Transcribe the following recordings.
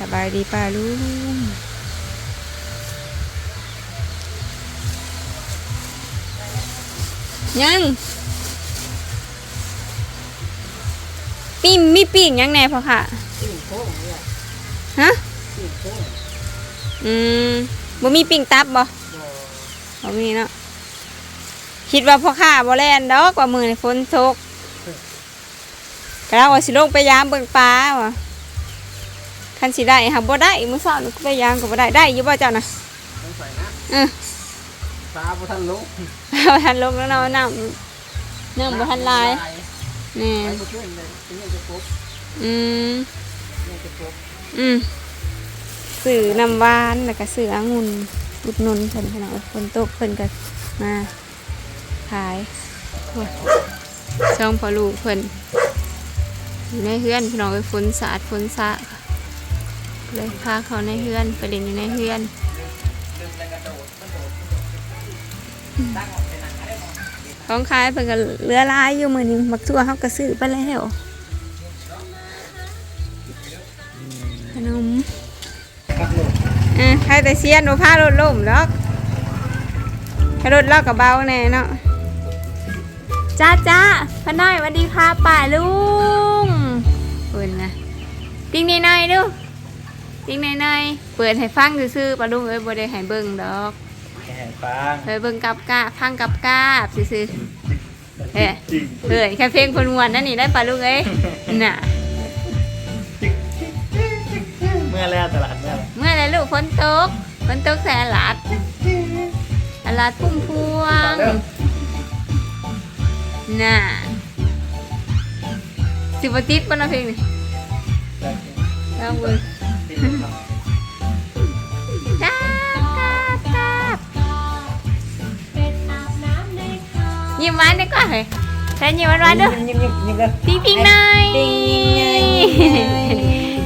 สบายดีป้าลุงยังปีมีปีกยังแน่พอค่ะฮะอืมบ่มีปิ่งตับบ่บ่บ่มีเนาะคิดว่าพ่อข้าบ่แล่นดอกว่ามื้อนี้ฝนตกก็แล้วว่าสิลงไปยามเบิ่งปลาว่ะ คันสิได้หาบ่ได้มื้อเช้านี่ก็ไปยามก็บ่ได้ได้อยู่บ่เจ้าน่ะต้องใส่นะอือปลาบ่ทันลงบ่ทันลงแล้วเนาะน้ำน้ำบ่ทันลายแน่ไปบ่ขึ้นเลยเป็นยังจะปุ๊บอืมยังจะปุ๊บอืมสื่อน้ำหวานแล้วก็สื่อองุ่นอุดหนุนเพิ่นพี่น้องฝนตกเพิ่นก็มาขายโอ้ยช่องพอลูกเพิ่นอยู่ในเฮือนพี่น้องไปฝนสาดฝนสะค่ะ เลยพาเขาในเฮือนไปเล่นอยู่ในเฮือนของขายเพิ่นก็เหลือหลายอยู่มื้อนี้มักทั่วเฮาก็ซื้อไปแล้วขนมอะใครแต่เสียนว่าพารถล่มแล้วถ้ารถเล่ากับเบาแน่เนาะจ้าจ้าพอน้อยสวัสดีค่ะป่าลุงเปิดนะติ้งในในๆดู ติ้งในในๆเปิดให้ฟังซื่อๆป่าลุงเอ้ยบ่ได้ให้เบิ่งดอกแข่งฟังเฮ้ยเบิ่งกับกาฟังกับกาบซื่อๆเฮ้ยจริงเฮ้ยแค่เพลงคนมวนนั่นนี่ได้ป่าลุงเอ้ยน่ะเมื่อแล้วตลาดเมื่อเมื่อไรลูกฝนตกฝนตกแสนหลาดตลาดพุ่มพวงน่ะสิบติดปะเนาะเพลงนี่ลองเบิ่ง ยิ้มหวานดีกว่าเฮ้ยใช้ยิ้มหวานหวานๆดูยิ้มยิ้มยิ้มเลยติ๊งติ๊งหน่อย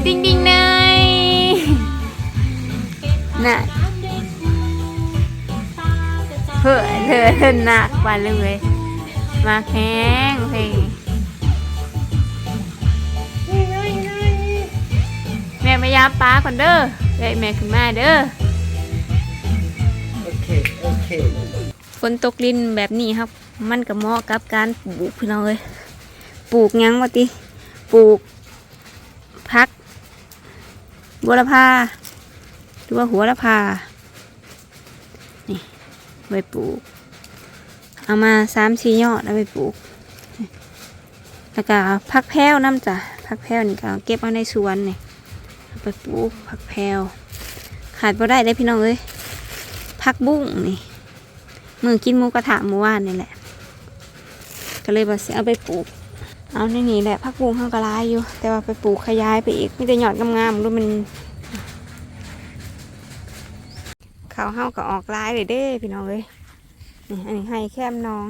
ติ๊งติ๊งหน่อยน่ะเพื่อเธอเธอหนักไปเลยมาแข้งเพลง ม่มายามป้าก่อนเด้อเด้แม่ขึ้นมาเด้อโอเค โอเค ฝนตกลินแบบนี้ครับ มันก็เหมาะกับการปลูกพี่น้องเลยปลูกหยังวะติปลูกพักบัวละพาหรือว่าหัวละพานี่ไว้ปลูก เอามาสามสี่ยอดเอาไปปลูก แล้วก็พักแพ้วน้ำจ้ะพักแพ้วนี่ก็เอาเก็บเอาในสวนนี่เอาไปปลูกพักแพวขาดบ่ได้เลยพี่น้องเอ้ยพักบุ้งนี่มือกินมูกระทะหมูว่านนี่แหละ ก็เลยบอกสิเอาไปปลูก เอาในนี่แหละพักบุ้งข้างกระลายอยู่ แต่ว่าไปปลูกขยายไปอีกไมแต่หยอดงามๆรู้มันเขาวเฮาก็ออกลายเลยเด้ พี่น้องเอ้ยนี่อันนี้ให้แคมน้อง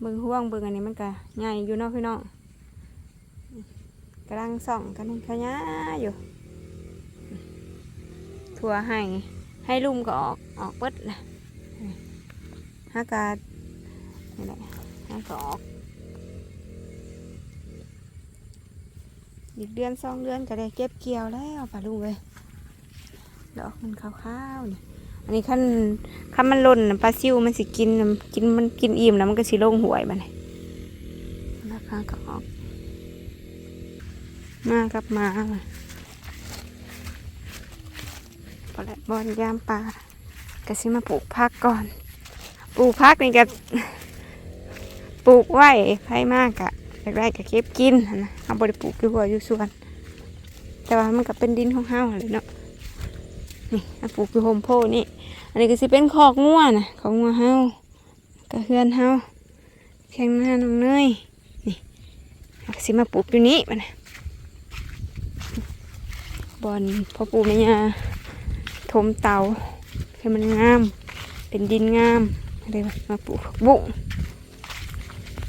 เบิ่งห่วงเบิ่งอันนี้มันก็ใหญ่อยู่เนาะพี่น้อง กำลังส่องกันขยายอยู่ ถั่วให้ให้ลุมก็ออกออกเบิดแหละฮากกานี่แหละฮากออกอีกเดือนสองเดือนก็ได้เก็บเกี่ยวแล้วป่าลุงเลยดอกมันขาวๆนี่อันนี้ขั้นขั้นมันหล่นปลาซิวมันสิกินกินมันกินอิ่มแล้วมันก็สิลงหวยมันนี่ราคาก็ออก มากับมามาพอแล้วบอลยามปลาก็สิมาปลูกผักก่อน ปลูกพักนี่ก็ปลูกไว้ไผมากอะอยากได้ก็เก็บกินนะเอาบริปลูกอยู่หัวอยู่สวน แต่ว่ามันก็เป็นดินของเฮาเลยเนาะนี่เอาปลูกอยู่โฮมโพนี่ อันนี้ก็สิเป็นคอกงัวนะของงัวเฮาก็เฮือนเฮาแข้งหน้าน้องเนยนี่สิมาปลูกอยู่นี้มันนะ บอนพอปลูกแม่ยาถมเตาให้มันงาม เป็นดินงามอะไรมาปลูกผักบุ้ง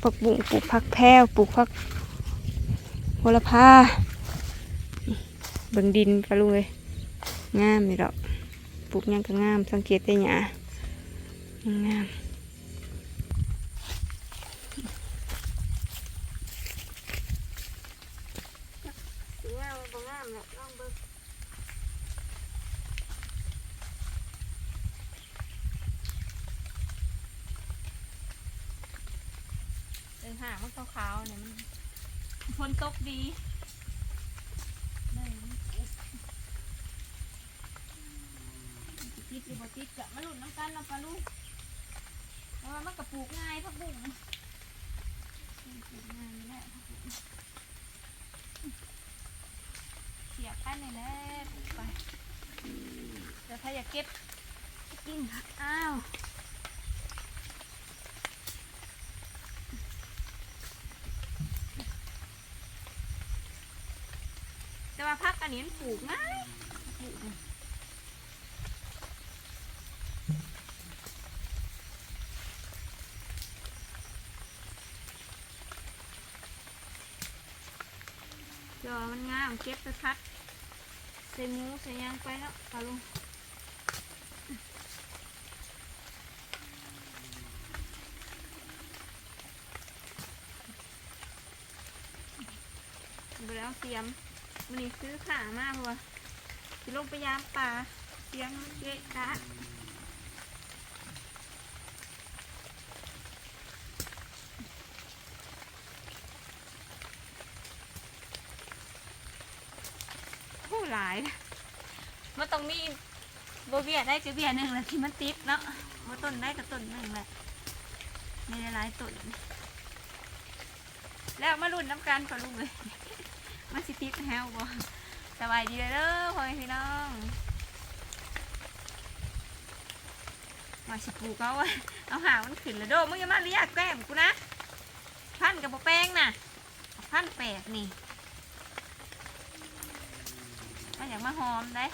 ผักบุ้งปลูกผักแพรวปลูกผักโหระพาเบิ่งดินก็รู้เลยงามนี่ดอกปลูกยังก็งาม สังเกตได้หยางามงามบ่งามแหละลองเบิ่ง หางมันขาวๆเนี่ยมันฝนตกดีได้มันอุ๊บติ ดหรือบติดกะมาหลุดน้ำกันเราปลาลูกเพราะว่ามันกระปลูกง่ายพักบุ้งปลูกง่ายนี่แหละพักบุ้งเสียบไปนี่แหละปลูกไปแต่ถ้าอยากเก็บกินอ้าวแต่ว่าพักอันนี้ปลูกง่ายปลูกเนี่ยจ อมันงาม เก็บไปพักใส่หมูใส่ยางไปแล้วปลาลุงไปแล้วเตรียมมันนี่ซื้อขามากว่ะสิลงไปยามป่าเสียงมันเกะกะ หลายมันต้องมีโบเบียได้จะเบียหนึ่งแหละที่มันติดเนาะมาต้นได้กับต้นหนึ่งแหละมีหลายต้นแล้วมารุ่นน้ำกันก่อนลุงเลยมันสิติดแฮวบ่สบายดีเด้อพ่อพี่น้องมาสิปูเขาเอาหามันขึ้นแล้วโดมึงอย่ามาเรียกแก้มกูนะพันกับบ่แป้งน่ะเอาพันแปดนี่ มันอยากมาหอมได้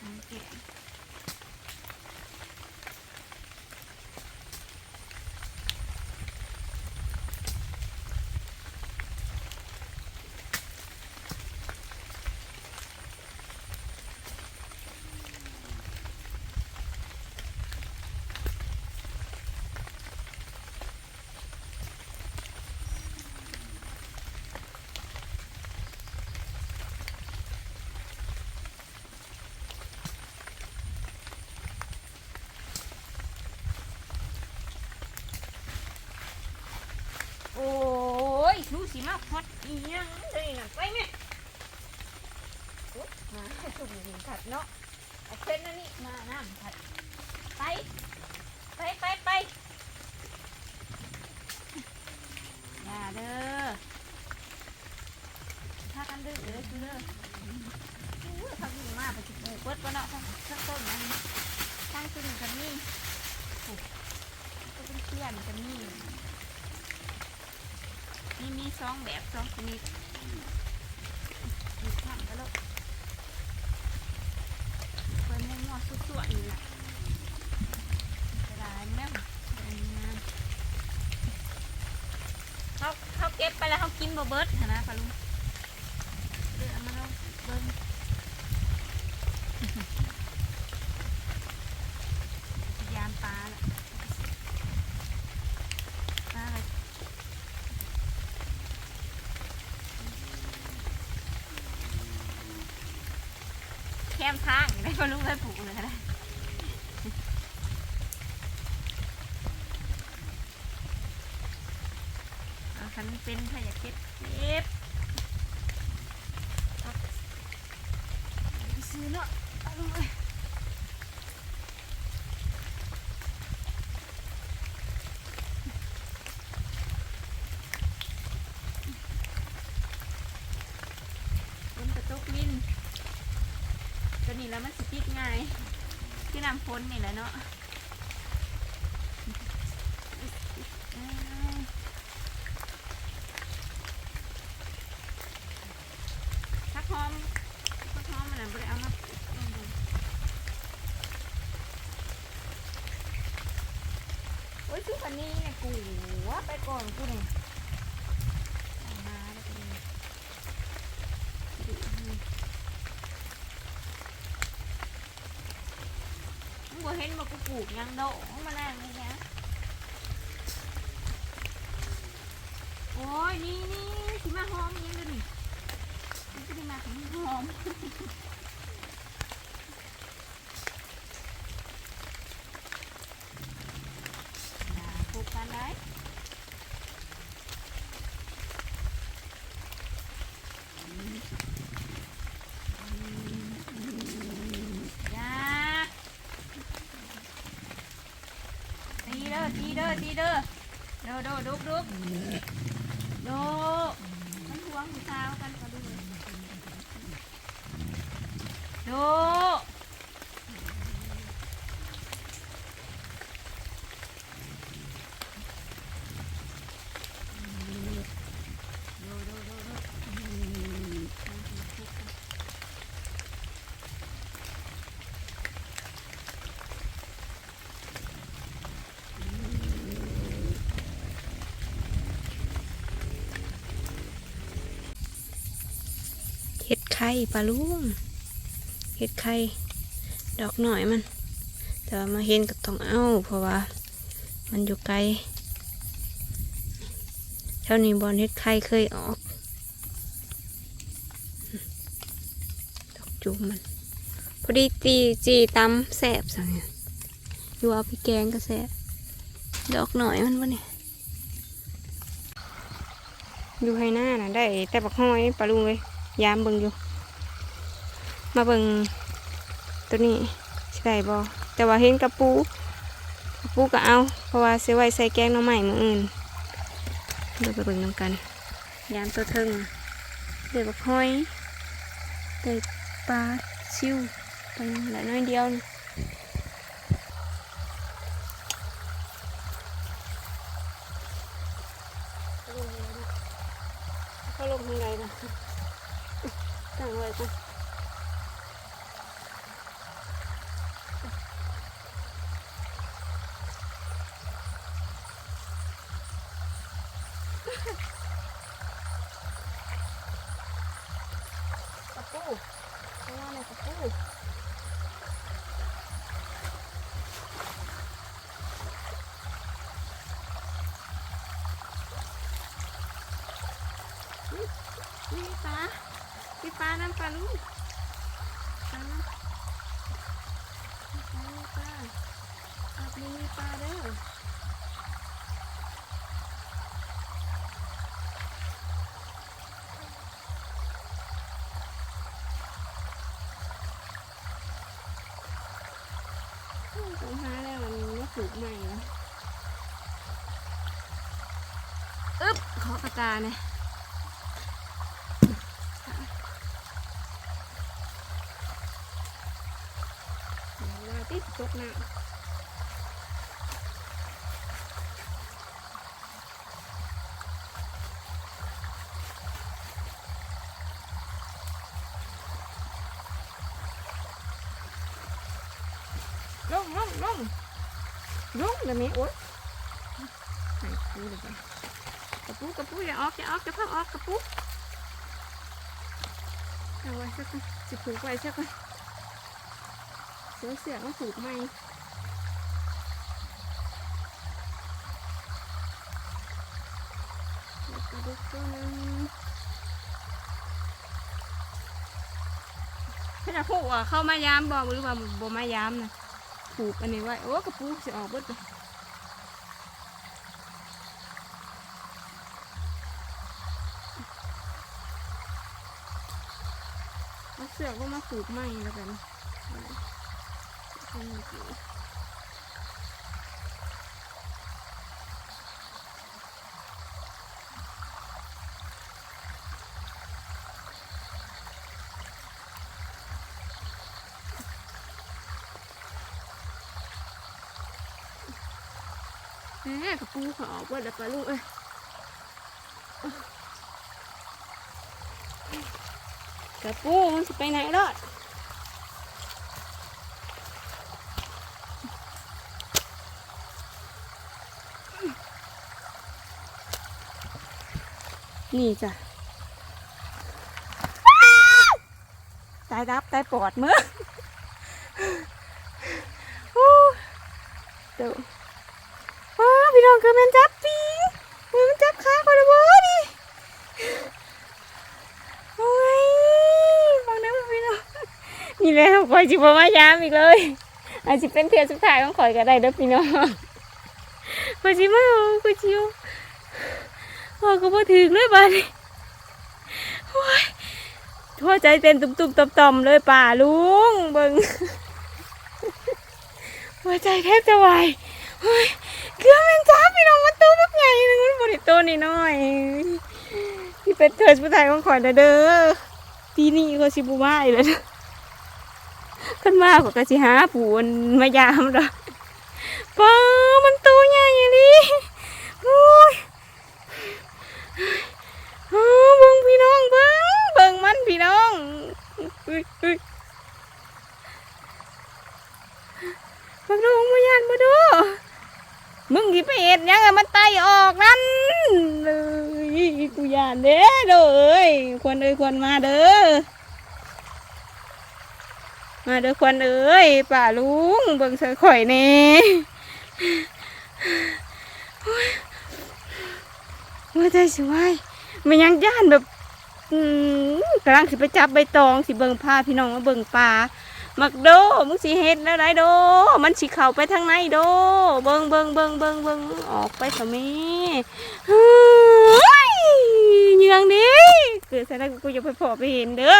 อืมเก๋โอ้ ยดูสิมาพอดอีหยังเลยน่ะไปแม่อุ๊ยมาสุ่มหญิงขัดเนาะเอาเส้นนั่นนี่มาน้ำขัดไป ไปไปไปอย่าเด้อถ้ากันดื้อเด้อคือเด้ออู้ยพักดีมากไปสิปลูเบิดวะเนาะทั้งทั้งต้นนั้นทั้งต้นกันนี่ก็เป็นเพื่อนกันนี่ มีสองแบบสองชนิดมีข้างก็แล้วเปิดมั่วๆสุดๆนี่แหละกระดานแม่เขาเขาเก็บไปแล้วเขากินบะเบิดนนะปะลุงเดือดมาแล้วเบิ้งยามปลาละปลาอะไร แคมทางได้ก็ลูกไปปลูกเลยนะเอาคันเป็นถ้าอยากเก็บเก็บซื้อเนาะเอาลงเลยฝนกระตกลิน ตัวนี้แล้วมันสติดง่ายที่ น้นนี่แหละเนาะพักหอมพักหอมมันนะบ่ได้เอามาโอ้ยชุดคันนี้เนี่ยกูว่าไปก่อนกูเนี่ยเอามาแล้วก็นี่ดูนี่ มึงบ่ เห็นมากูปลูกหยังดอกมาแรงเลยนะโอ้ยนี่นี่สิมาหอมยังกันนี่มันจะได้มาถึงหอมอย่าปลูกกันได้ ดีเด้อเด้อดูดุกดุกดูมันหวงหัวเช้ากันก็ดูดู ข่ปลาลุงเห็ดไข่ดอกหน่อยมัน แต่ว่ามาเห็นก็ต้องเอาเพราะว่า มันอยู่ไกลแถวนี้บอลเห็ดไข่เคยออก ดอกจุ่มมัน พอดีตีจีตำแสบสั่งเนี่ยอยู่เอาไปแกงก็แสบดอกหน่อยมันวะเนี่ยอยู่ให้หน้านะได้แต่บักห้อยปลาลุงเลยยามเบิ่งอยู่ มาเบิงตัวนี้สิได้บ่แต่ว่าเห็นกระปูกระปูก็เอา เพราะว่าเสิไว้ใส่แกงน้องใหม่มืออื่นเดี๋ยวไปเบิงนำกันยามตัวเทิงเดี๋ยวบักห้อยเด้ปลาชิวไปหลายน้อยเดียวขาลงทางใดนะ ตั้งไว้ก่อนกระ ปูข้างล่างในี่ยกระปูอุ๊ยนี่ปลาพี่ป้านั่นปลาลูก ปลาปลาปลาปลามีปลาเด้อ ต้องหาแล้วมันไม่ถูกใหม่นะอึ๊บขอกระตาเนี่ยว่าติดตกน้ำลงลงลงลงเลย ไหมโอ๊ยใส่ปูเลยจ้ะกระปุกกระปุกอย่าออกอย่าออกอย่าเพิ่งออกกระปุกเอาไว้สักก่อนสิผูกไว้สักก่อนเสือเสือมาผูกไหมแล้วก็ดูตัวนึงถ้าจะผูกอะเข้ามายามบอกหรือว่าบ่มายามนะผูกอันนี้ไว้โอ้กระปูสิออกเบิดเลย เอาเสือกก็มาผูกไหมแล้วกัน Thank you. แม่กระปูขอออกเบิดแล้วปลาลูกเอ้ย กระปูมันจะไปไหนรอดนี่จ้ะตายรับตายปอดมือเดี๋ยวว้าพี่น้องคือแมันจับปีมือมันจับขาคนละเบอดิโอ้ยฟังนะพี่น้อง นี่ แหละคอยจิบมายามอีกเลยอาจจะเป็นเทือสุดท้ายของข่อยก็ได้เด้อพี่น้องคอยจิมาเอาคอยจิวพ่อก็บ่ถึงเลยบ้านนี้ทั่วใจเต้นตุบๆต่อมๆเลยป่าลุงเบิงหัวใจแทบจะวายเกลือแมงจ้าพี่น้องมันตัวบักใหญ่นึงมันบริโตนี่น้อยพี่เป็นเถิดผู้ชายของข่อยเด้อเด้อปีนี้ก็สิบูมาอีกแล้ว ขึ้นมาก็กระสิหาปูนมายามดอกป้ามันตัวใหญ่อะดิโอ้ยอ้าวเบิ่งพี่น้องเบิ่งเบิ่งมันพี่น้องอุ้ยอุ้ยมาดูมายานมาดูมึงที่ไปเห็ดยังอะมันไตออกนั่นเลยกูยานเด้อเด้อเอ้ยควรเอ้ยควรมาเด้อ มาเด้อควรเอ้ยป่าลุงเบิ่งเสือข่อยแน่โอ้ยว่าใจสวยมันยังย่านแบบกำลังสิไปจับใบตองสิเบิ่งพาพี่น้องมาเบิ่งปลามักโดมึงสิเฮ็ดแล้วได้โด มันสิเข้าไปทางในโด เบิ่งเบิ่งเบิ่งเบิ่งเบิ่งออกไปสมีเฮ้ยเหยืองดิเกิดใส่ได้กูจะไปพอไปเห็นเด้อ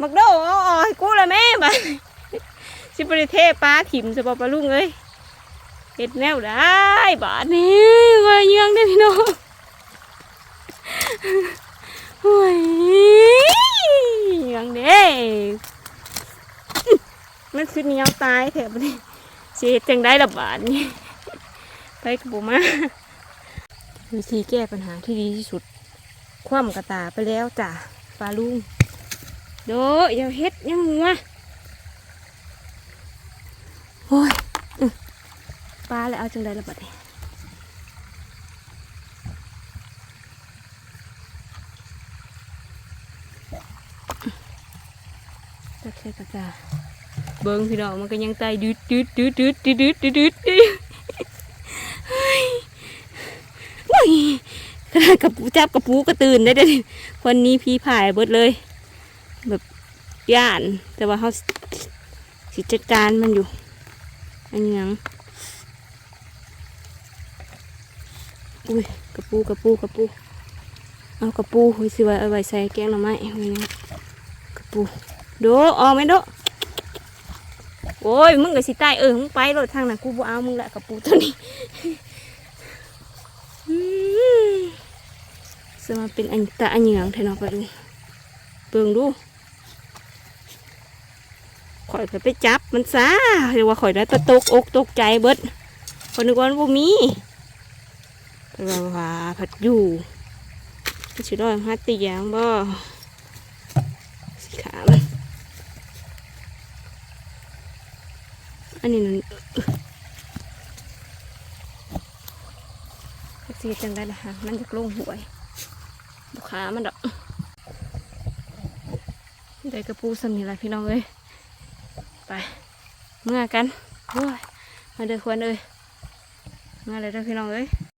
มักโดเอาออกให้กูละแม่บัดสิบริเทปลาถิ่มสบปลาลุงเอ้ยเฮ็ดแนวได้บาดนี้ว่าเยืองได้พี่น้องโอ้ยเยืองเด้มันคือเนียวตายแถบนี้เฮ็ดจังได้ระบาดนี่ไปกับบุมาวิธีแก้ปัญหาที่ดีที่สุด คว่ำกระตาไปแล้วจ้ะปลาลุง โดอย่าเฮ็ดยังหัวโอ้ยปลาแล้วเอาจังได้ระบาดนี่ตักใส่กระตาเบิ้งพี่น้องมันก็ยังไตดืดดืดดืดดืดดืดดืดดืดดืดกระปูจับกระปูกระตื่นได้เด้อวันนี้พี่ผายเบิดเลย แบบย่าน แต่ว่าเขาสิจัดการมันอยู่ อันนี้ยังอุ้ยกระปูกระปูกระปู เอากระปูคุยสิไว้เอาไว้ใส่แกงหน่อไม้ไว้นี่กระปูโดออกไหมโดโอ้ยมึงก็สิตายเออมึงไปรถทางนั้นกูบ่เอามึงละกับปูตัวนี้อืมสมาเป็นอันตาอันยืองแทนเอาไปดูเบิ่งดู ข่อยไปไปจับมันซะเรียกว่าข่อยได้ตะตกอกตกใจเบิดคนนึกว่ามันบ่มีแต่ว่าว่าผัดอยู่มันสิร้อยมาตียางบ่สีขามันอันนี้นั่นสีจังได้ละฮะมันจะลงหวยบุขามันดอกได้กระปูสำนี่ละพี่น้องเอ้ย ไป เมื่อกันโอ้ยมาเด้อควรเลยมาเลยเด้อพี่น้องเอ้ย